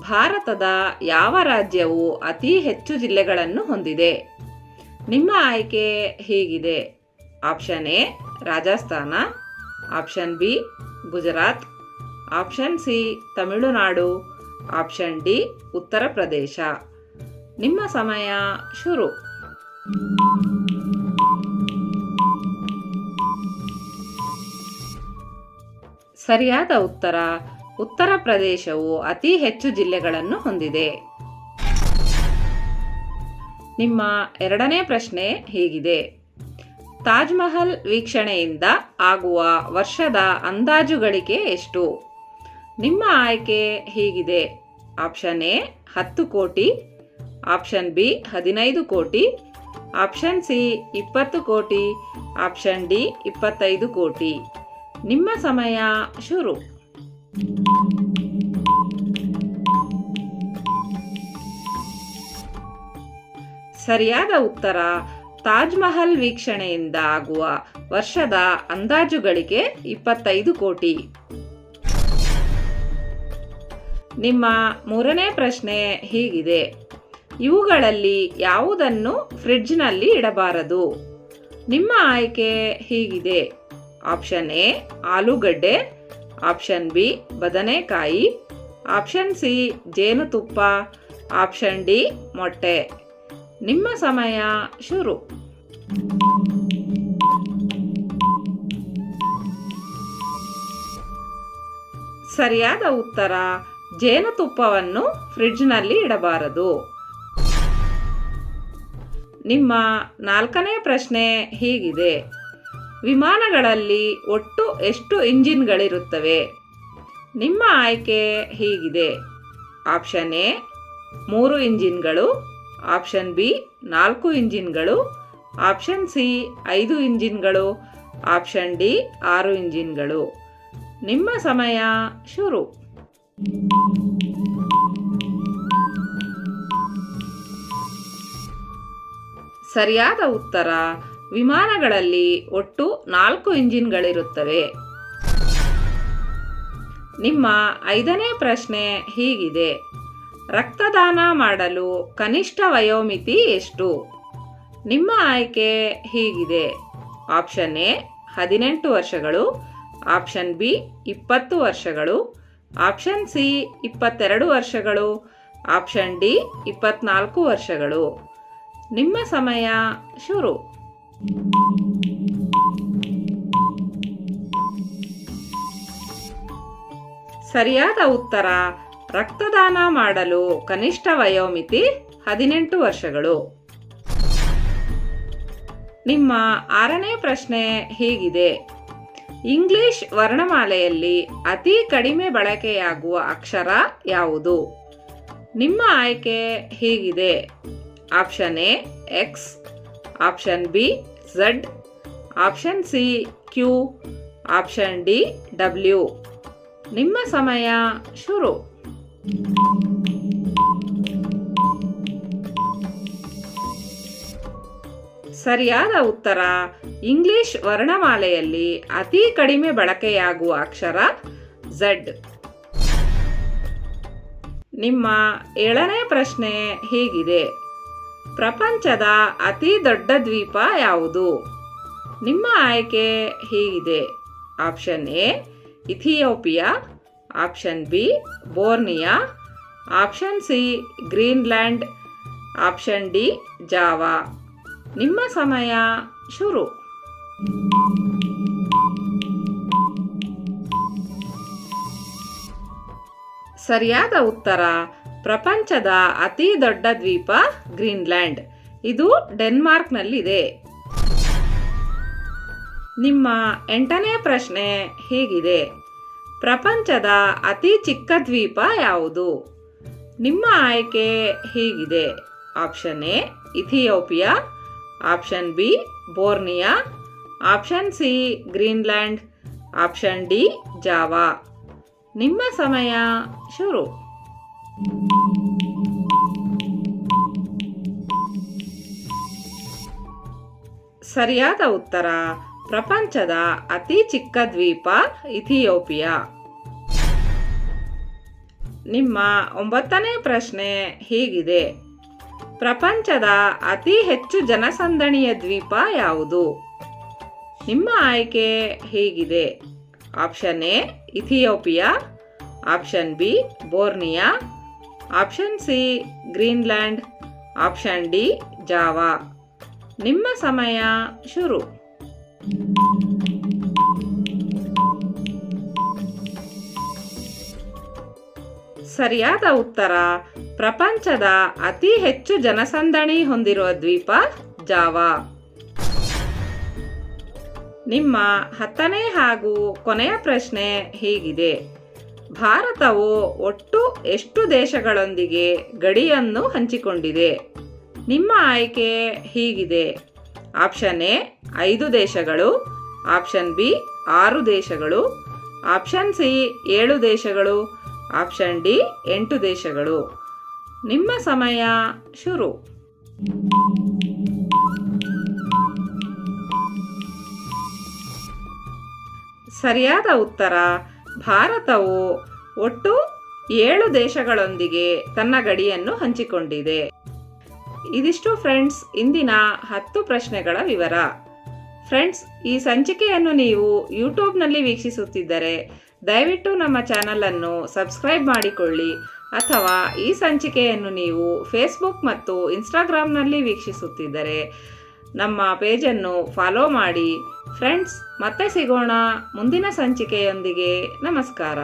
ಭಾರತದ ಯಾವ ರಾಜ್ಯವು ಅತಿ ಹೆಚ್ಚು ಜಿಲ್ಲೆಗಳನ್ನು ಹೊಂದಿದೆ? ನಿಮ್ಮ ಆಯ್ಕೆ ಹೀಗಿದೆ. Option A, Rajasthan. Option B, Gujarat. Option C, Tamil Nadu. Option D, Uttar Pradesh. ನಿಮ್ಮ ಸಮಯ ಶುರು. ಸರಿಯಾದ ಉತ್ತರ ಉತ್ತರ ಪ್ರದೇಶವು ಅತಿ ಹೆಚ್ಚು ಜಿಲ್ಲೆಗಳನ್ನು ಹೊಂದಿದೆ. ನಿಮ್ಮ ಎರಡನೇ ಪ್ರಶ್ನೆ ಹೀಗಿದೆ. ತಾಜ್ ಮಹಲ್ ವೀಕ್ಷಣೆಯಿಂದ ಆಗುವ ವರ್ಷದ ಅಂದಾಜು ಗಳಿಕೆ ಎಷ್ಟು? ನಿಮ್ಮ ಆಯ್ಕೆ ಹೀಗಿದೆ. ಆಪ್ಷನ್ ಎ, ಹತ್ತು ಕೋಟಿ. ಆಪ್ಷನ್ ಬಿ, ಹದಿನೈದು ಕೋಟಿ. ಆಪ್ಷನ್ ಸಿ, ಇಪ್ಪತ್ತು ಕೋಟಿ. ಆಪ್ಷನ್ ಡಿ, ಇಪ್ಪತ್ತೈದು ಕೋಟಿ. ನಿಮ್ಮ ಸಮಯ ಶುರು. ಸರಿಯಾದ ಉತ್ತರ ತಾಜ್ ಮಹಲ್ ವೀಕ್ಷಣೆಯಿಂದ ಆಗುವ ವರ್ಷದ ಅಂದಾಜುಗಳಿಗೆ ಇಪ್ಪತ್ತೈದು ಕೋಟಿ. ನಿಮ್ಮ ಮೂರನೇ ಪ್ರಶ್ನೆ ಹೀಗಿದೆ. ಇವುಗಳಲ್ಲಿ ಯಾವುದನ್ನು ಫ್ರಿಡ್ಜ್ನಲ್ಲಿ ಇಡಬಾರದು? ನಿಮ್ಮ ಆಯ್ಕೆ ಹೀಗಿದೆ. ಆಪ್ಷನ್ ಎ, ಆಲೂಗಡ್ಡೆ. ಆಪ್ಷನ್ ಬಿ, ಬದನೆಕಾಯಿ. ಆಪ್ಷನ್ ಸಿ, ಜೇನುತುಪ್ಪ. ಆಪ್ಷನ್ ಡಿ, ಮೊಟ್ಟೆ. ನಿಮ್ಮ ಸಮಯ ಶುರು. ಸರಿಯಾದ ಉತ್ತರ ಜೇನುತುಪ್ಪವನ್ನು ಫ್ರಿಡ್ಜ್ನಲ್ಲಿ ಇಡಬಾರದು. ನಿಮ್ಮ ನಾಲ್ಕನೇ ಪ್ರಶ್ನೆ ಹೀಗಿದೆ. ವಿಮಾನಗಳಲ್ಲಿ ಒಟ್ಟು ಎಷ್ಟು ಇಂಜಿನ್ಗಳಿರುತ್ತವೆ? ನಿಮ್ಮ ಆಯ್ಕೆ ಹೀಗಿದೆ. ಆಪ್ಷನ್ ಎ, ಮೂರು ಇಂಜಿನ್ಗಳು ಆಪ್ಷನ್ ಬಿ ನಾಲ್ಕು ಇಂಜಿನ್ಗಳು, ಆಪ್ಷನ್ ಸಿ ಐದು ಇಂಜಿನ್ಗಳು, ಆಪ್ಷನ್ ಡಿ ಆರು ಇಂಜಿನ್ಗಳು. ನಿಮ್ಮ ಸಮಯ ಶುರು. ಸರಿಯಾದ ಉತ್ತರ, ವಿಮಾನಗಳಲ್ಲಿ ಒಟ್ಟು ನಾಲ್ಕು ಇಂಜಿನ್ಗಳಿರುತ್ತವೆ. ನಿಮ್ಮ ಐದನೇ ಪ್ರಶ್ನೆ ಹೀಗಿದೆ. ರಕ್ತದಾನ ಮಾಡಲು ಕನಿಷ್ಠ ವಯೋಮಿತಿ ಎಷ್ಟು? ನಿಮ್ಮ ಆಯ್ಕೆ ಹೀಗಿದೆ. ಆಪ್ಷನ್ ಎ, ಹದಿನೆಂಟು ವರ್ಷಗಳು. ಆಪ್ಷನ್ ಬಿ, ಇಪ್ಪತ್ತು ವರ್ಷಗಳು. ಆಪ್ಷನ್ ಸಿ, ಇಪ್ಪತ್ತೆರಡು ವರ್ಷಗಳು. ಆಪ್ಷನ್ ಡಿ, ಇಪ್ಪತ್ನಾಲ್ಕು ವರ್ಷಗಳು. ನಿಮ್ಮ ಸಮಯ ಶುರು. ಸರಿಯಾದ ಉತ್ತರ ರಕ್ತದಾನ ಮಾಡಲು ಕನಿಷ್ಠ ವಯೋಮಿತಿ ಹದಿನೆಂಟು ವರ್ಷಗಳು. ನಿಮ್ಮ ಆರನೇ ಪ್ರಶ್ನೆ ಹೀಗಿದೆ. ಇಂಗ್ಲಿಷ್ ವರ್ಣಮಾಲೆಯಲ್ಲಿ ಅತಿ ಕಡಿಮೆ ಬಳಕೆಯಾಗುವ ಅಕ್ಷರ ಯಾವುದು? ನಿಮ್ಮ ಆಯ್ಕೆ ಹೀಗಿದೆ. Option A X option B Z option C Q option D W ನಿಮ್ಮ ಸಮಯ ಶುರು. ಸರಿಯಾದ ಉತ್ತರ. ಇಂಗ್ಲಿಷ್ ವರ್ಣಮಾಲೆಯಲ್ಲಿ ಅತಿ ಕಡಿಮೆ ಬಳಕೆಯಾಗುವ ಅಕ್ಷರ ಝಡ್ ನಿಮ್ಮ ಏಳನೇ ಪ್ರಶ್ನೆ ಹೀಗಿದೆ. ಪ್ರಪಂಚದ ಅತಿ ದೊಡ್ಡ ದ್ವೀಪ ಯಾವುದು? ನಿಮ್ಮ ಆಯ್ಕೆ ಹೀಗಿದೆ. Option A, Ethiopia option B, Borneo. Option C, Greenland. Option D, Java. ನಿಮ್ಮ ಸಮಯ ಶುರು. ಸರಿಯಾದ ಉತ್ತರ, ಪ್ರಪಂಚದ ಅತಿ ದೊಡ್ಡ ದ್ವೀಪ ಗ್ರೀನ್ಲ್ಯಾಂಡ್. ಇದು ಡೆನ್ಮಾರ್ಕ್ನಲ್ಲಿದೆ. ನಿಮ್ಮ ಎಂಟನೇ ಪ್ರಶ್ನೆ ಹೀಗಿದೆ. ಪ್ರಪಂಚದ ಅತಿ ಚಿಕ್ಕ ದ್ವೀಪ ಯಾವುದು? ನಿಮ್ಮ ಆಯ್ಕೆ ಹೀಗಿದೆ. Option A, Ethiopia. Option B, Borneo. Option C, Greenland. Option D, Java. ನಿಮ್ಮ ಸಮಯ ಶುರು. ಸರಿಯಾದ ಉತ್ತರ ಪ್ರಪಂಚದ ಅತಿ ಚಿಕ್ಕ ದ್ವೀಪ ಇಥಿಯೋಪಿಯಾ. ನಿಮ್ಮ ಒಂಬತ್ತನೇ ಪ್ರಶ್ನೆ ಹೀಗಿದೆ. ಪ್ರಪಂಚದ ಅತಿ ಹೆಚ್ಚು ಜನಸಂದಣಿಯ ದ್ವೀಪ ಯಾವುದು? ನಿಮ್ಮ ಆಯ್ಕೆ ಹೀಗಿದೆ. Option A, Ethiopia. Option B, Borneo. Option C, Greenland. Option D, Java. ನಿಮ್ಮ ಸಮಯ ಶುರು. ಸರಿಯಾದ ಉತ್ತರ. ಪ್ರಪಂಚದ ಅತಿ ಹೆಚ್ಚು ಜನಸಂದಣಿ ಹೊಂದಿರುವ ದ್ವೀಪ ಜಾವಾ. ನಿಮ್ಮ ಹತ್ತನೇ ಹಾಗೂ ಕೊನೆಯ ಪ್ರಶ್ನೆ ಹೀಗಿದೆ. ಭಾರತವು ಒಟ್ಟು ಎಷ್ಟು ದೇಶಗಳೊಂದಿಗೆ ಗಡಿಯನ್ನು ಹಂಚಿಕೊಂಡಿದೆ? ನಿಮ್ಮ ಆಯ್ಕೆ ಹೀಗಿದೆ. ಆಪ್ಷನ್ ಎ, ಐದು ದೇಶಗಳು. ಆಪ್ಷನ್ ಬಿ, ಆರು ದೇಶಗಳು. ಆಪ್ಷನ್ ಸಿ, ಏಳು ದೇಶಗಳು. ಆಪ್ಷನ್ ಡಿ, ಎಂಟು ದೇಶಗಳು. ನಿಮ್ಮ ಸಮಯ ಶುರು. ಸರಿಯಾದ ಉತ್ತರ, ಭಾರತವು ಒಟ್ಟು ಏಳು ದೇಶಗಳೊಂದಿಗೆ ತನ್ನ ಗಡಿಯನ್ನು ಹಂಚಿಕೊಂಡಿದೆ. ಇದಿಷ್ಟು ಫ್ರೆಂಡ್ಸ್, ಇಂದಿನ ಹತ್ತು ಪ್ರಶ್ನೆಗಳ ವಿವರ. ಫ್ರೆಂಡ್ಸ್, ಈ ಸಂಚಿಕೆಯನ್ನು ನೀವು ಯೂಟ್ಯೂಬ್ನಲ್ಲಿ ವೀಕ್ಷಿಸುತ್ತಿದ್ದರೆ ದಯವಿಟ್ಟು ನಮ್ಮ ಚಾನಲನ್ನು ಸಬ್ಸ್ಕ್ರೈಬ್ ಮಾಡಿಕೊಳ್ಳಿ ಅಥವಾ ಈ ಸಂಚಿಕೆಯನ್ನು ನೀವು ಫೇಸ್ಬುಕ್ ಮತ್ತು ಇನ್ಸ್ಟಾಗ್ರಾಮ್ನಲ್ಲಿ ವೀಕ್ಷಿಸುತ್ತಿದ್ದರೆ ನಮ್ಮ ಪೇಜನ್ನು ಫಾಲೋ ಮಾಡಿ. ಫ್ರೆಂಡ್ಸ್, ಮತ್ತೆ ಸಿಗೋಣ ಮುಂದಿನ ಸಂಚಿಕೆಯೊಂದಿಗೆ. ನಮಸ್ಕಾರ.